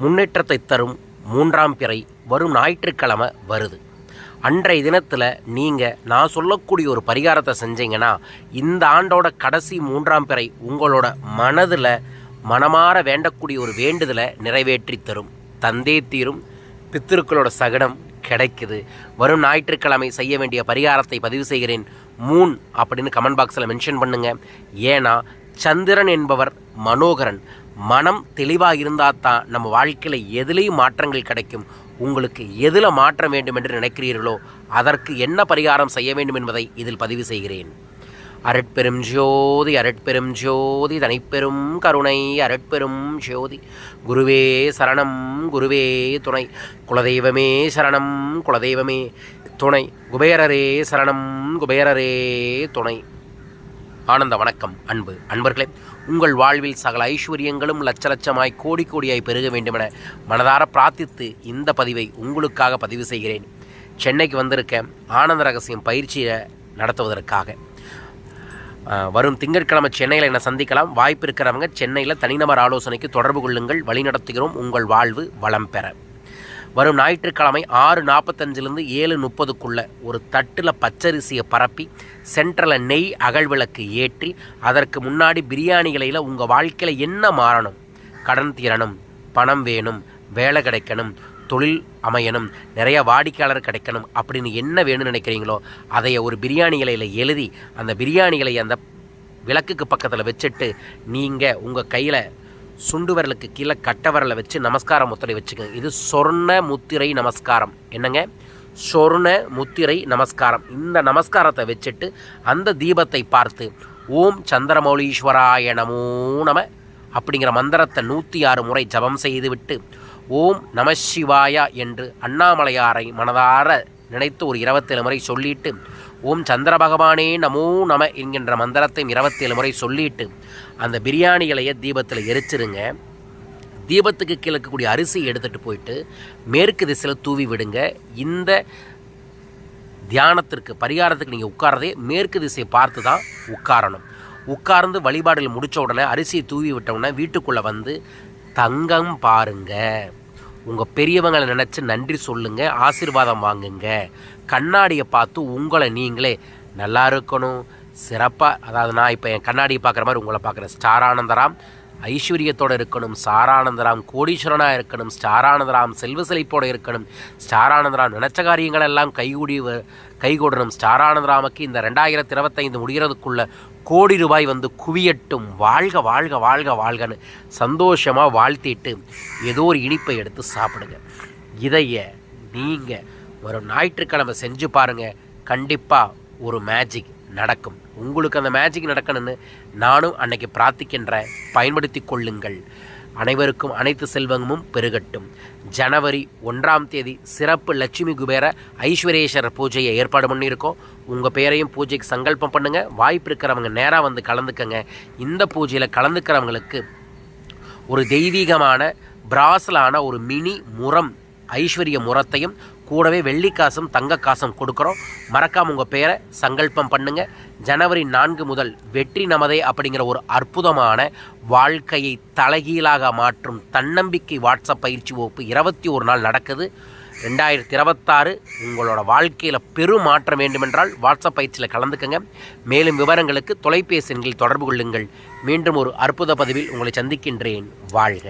முன்னேற்றத்தை தரும் மூன்றாம் பிறை வரும் ஞாயிற்றுக்கிழமை வருது. அன்றைய தினத்தில் நீங்கள் நான் சொல்லக்கூடிய ஒரு பரிகாரத்தை செஞ்சீங்கன்னா இந்த ஆண்டோட கடைசி மூன்றாம் பிறை உங்களோட மனதில் மனமாற வேண்டக்கூடிய ஒரு வேண்டுதலை நிறைவேற்றி தரும். தந்தே தீரும். பித்திருக்களோட சகடம் கிடைக்குது. வரும் ஞாயிற்றுக்கிழமை செய்ய வேண்டிய பரிகாரத்தை பதிவு செய்கிறேன். மூன் அப்படின்னு கமெண்ட் பாக்ஸில் மென்ஷன் பண்ணுங்கள் ஏன்னா சந்திரன் என்பவர் மனோகரன். மனம் தெளிவாக இருந்தால் தான் நம்ம வாழ்க்கையில் எதுலேயும் மாற்றங்கள் கிடைக்கும். உங்களுக்கு எதில் மாற்றம் வேண்டும் என்று நினைக்கிறீர்களோ அதற்கு என்ன பரிகாரம் செய்ய வேண்டும் என்பதை இதில் பதிவு செய்கிறேன். அரட்பெரும் ஜோதி அரட்பெரும் ஜோதி தனிப்பெரும் கருணை அரட்பெரும் ஜோதி. குருவே சரணம் குருவே துணை. குலதெய்வமே சரணம் குலதெய்வமே துணை. குபேரரே சரணம் குபேரரே துணை. ஆனந்த வணக்கம் அன்பு அன்பர்களே. உங்கள் வாழ்வில் சகல ஐஸ்வர்யங்களும் லட்ச லட்சமாய் கோடி கோடியாய் பெருக வேண்டுமென மனதார பிரார்த்தித்து இந்த பதிவை உங்களுக்காக பதிவு செய்கிறேன். சென்னைக்கு வந்திருக்க ஆனந்த ரகசியம் பயிற்சியை நடத்துவதற்காக. வரும் திங்கட்கிழமை சென்னையில் என்னை சந்திக்கலாம்? வாய்ப்பு இருக்கிறவங்க சென்னையில் தனிநபர் ஆலோசனைக்கு தொடர்பு கொள்ளுங்கள். வழிநடத்துகிறோம். உங்கள் வாழ்வு வளம் பெற. வரும் ஞாயிற்றுக்கிழமை ஆறு நாற்பத்தஞ்சிலேருந்து ஏழு முப்பதுக்குள்ளே ஒரு தட்டில் பச்சரிசியை பரப்பி சென்ட்ரலில் நெய் அகழ்விளக்கு ஏற்றி அதற்கு முன்னாடி பிரியாணி இலையில் உங்கள் வாழ்க்கையில் என்ன மாறணும்? கடன் தீரணும் பணம் வேணும் வேலை கிடைக்கணும் தொழில் அமையணும் நிறைய வாடிக்கையாளர் கிடைக்கணும் அப்படின்னு என்ன வேணும்னு நினைக்கிறீங்களோ அதை ஒரு பிரியாணி இலையில் எழுதி அந்த பிரியாணி இலையை அந்த விளக்குக்கு பக்கத்தில் வச்சுட்டு நீங்கள் உங்கள் கையில் சுண்டு விரலுக்கு கீழே கட்ட விரலை வச்சு நமஸ்கார முத்திரை வச்சுக்கோங்க. இது சொர்ண முத்திரை நமஸ்காரம். என்னங்க? சொர்ண முத்திரை நமஸ்காரம். இந்த நமஸ்காரத்தை வச்சுட்டு அந்த தீபத்தை பார்த்து ஓம் சந்திரமௌலீஸ்வராய நமோ நம அப்படிங்கிற மந்திரத்தை நூற்றி ஆறு முறை ஜபம் செய்துவிட்டு ஓம் நம சிவாயா என்று அண்ணாமலையாரை மனதார நினைத்து ஒரு இருபத்தேழு முறை சொல்லிட்டு ஓம் சந்திர பகவானே நமோ நம என்கின்ற மந்திரத்தையும் இருபத்தேழு முறை சொல்லிட்டு அந்த பிரியாணி இலையை தீபத்தில் எரிச்சிருங்க. தீபத்துக்கு கீழே இருக்கக்கூடிய அரிசி எடுத்துகிட்டு போயிட்டு மேற்கு திசையில் தூவி விடுங்க. இந்த தியானத்திற்கு பரிகாரத்துக்கு நீங்கள் உட்காரதே மேற்கு திசையை பார்த்து தான் உட்காரணும். உட்கார்ந்து வழிபாடுகள் முடித்த உடனே அரிசியை தூவி விட்ட உடனே வீட்டுக்குள்ளே வந்து தங்கம் பாருங்கள் உங்கள் பெரியவங்களை நினச்சி நன்றி சொல்லுங்க ஆசீர்வாதம் வாங்குங்க. கண்ணாடியை பார்த்து உங்களை நீங்களே நல்லா இருக்கணும் சிறப்பாக அதாவது நான் இப்போ என் கண்ணாடியை பார்க்குற மாதிரி உங்களை பார்க்குறேன் ஸ்டார் ஆனந்தராம் ஐஸ்வர்யத்தோடு இருக்கணும் ஸ்டாரானந்தராம் கோடீஸ்வரனாக இருக்கணும் ஸ்டாரானந்தராம் செல்வ செழிப்போடு இருக்கணும் ஸ்டாரானந்தராம் நினச்ச காரியங்கள் எல்லாம் கைகூடி வ- கைகூடணும் ஸ்டாரானந்தராமுக்கு இந்த ரெண்டாயிரத்தி இருபத்தைந்து முடிகிறதுக்குள்ள கோடி ரூபாய் வந்து குவியட்டும். வாழ்க வாழ்க வாழ்க வாழ்கன்னு சந்தோஷமாக வாழ்த்திட்டு ஏதோ ஒரு இனிப்பை எடுத்து சாப்பிடுங்க. இதைய நீங்கள் ஒரு ஞாயிற்றுக்கிழமை செஞ்சு பாருங்கள் கண்டிப்பாக ஒரு மேஜிக் நடக்கும். உங்களுக்கு அந்த மேஜிக் நடக்கணும்னு நானும் அன்னைக்கு பிரார்த்திக்கின்றேன் பயன்படுத்தி கொள்ளுங்கள். அனைவருக்கும் அனைத்து செல்வமும் பெருகட்டும். ஜனவரி ஒன்றாம் தேதி சிறப்பு லட்சுமி குபேர ஐஸ்வரேஸ்வரர் பூஜையை ஏற்பாடு பண்ணியிருக்கோம். உங்கள் பேரையும் பூஜைக்கு சங்கல்பம் பண்ணுங்கள் வாய்ப்பு இருக்கிறவங்க நேராக வந்து கலந்துக்கங்க. இந்த பூஜையில் கலந்துக்கிறவங்களுக்கு ஒரு தெய்வீகமான பிராசலான ஒரு மினி முரம் ஐஸ்வர்ய முரத்தையும் கூடவே வெள்ளிக்காசும் தங்க காசும் கொடுக்குறோம். மறக்காம உங்கள் பேரை சங்கல்பம் பண்ணுங்கள் ஜனவரி நான்கு முதல் வெற்றி நமதே அப்படிங்கிற ஒரு அற்புதமான வாழ்க்கையை தலைகீழாக மாற்றும் தன்னம்பிக்கை வாட்ஸ்அப் பயிற்சி வகுப்பு இருபத்தி ஒரு நாள் நடக்குது. ரெண்டாயிரத்தி இருபத்தாறு உங்களோட வாழ்க்கையில் பெரும் மாற்றம் வேண்டுமென்றால் வாட்ஸ்அப் பயிற்சியில் கலந்துக்கங்க. மேலும் விவரங்களுக்கு தொலைபேசி எண்களில் தொடர்பு கொள்ளுங்கள். மீண்டும் ஒரு அற்புத பதிவில் உங்களை சந்திக்கின்றேன். வாழ்க.